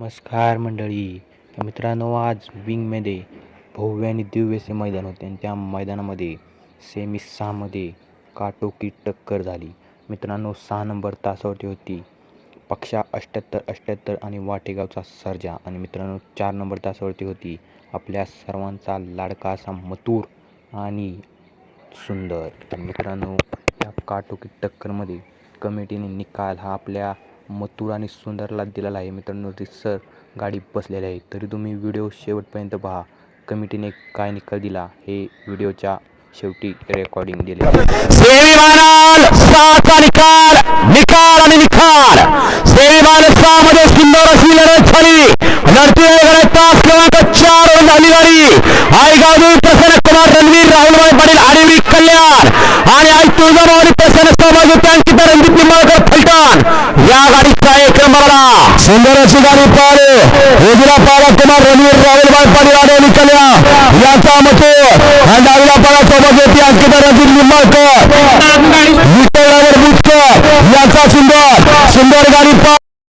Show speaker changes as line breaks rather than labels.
नमस्कार मंडळी. तर मित्रांनो आज विंगमध्ये भव्य आणि दिव्य असे मैदान होते आणि त्या मैदानामध्ये सेमी सहामध्ये काटोकी टक्कर झाली. मित्रांनो सहा नंबर तासावरती होती. पक्षा अष्ट्याहत्तर अष्ट्याहत्तर आणि वाटेगावचा सर्जा. आणि मित्रांनो चार नंबर तासावरती होती. आपल्या सर्वांचा लाडका असा मथुर आणि सुंदर. तर मित्रांनो त्या काटोकी टक्करमध्ये कमिटीने निकाल हा आपल्या मथुर आणि सुंदरला दिलेला आहे. मित्रांनो रिसर गाडी बसलेली आहे. तरी तुम्ही व्हिडिओ शेवटपर्यंत पहा. कमिटीने काय निकाल दिला हे व्हिडिओच्या शेवटी रेकॉर्डिंग दिले.
निकाल निकाल आणि निकाल सेमीफायनल सहा मध्ये सुंदर अशी लढत झाली. लढती वगैरे तास क्रमांक चार वर झाली गाडी. आई प्रसन्न कुमार रणवीर राहुलभाई पाटील आडिवरी कल्याण. आणि आई तुळजाभवानी प्रसन्न सहभागी त्यांची रणजित निंबाळकर फलटण या गाडीचा एक नंबरला सुंदर अशी गाडी पाहिली उजला पाला कुमार रणवीर राहुलभाई पाटील आडिवरी कल्याण याचा मतो डावीला पाला सोबत होती अंकिता रणजित निंबाळकर विठ्ठल याचा सुंदर सुंदर गाडी पा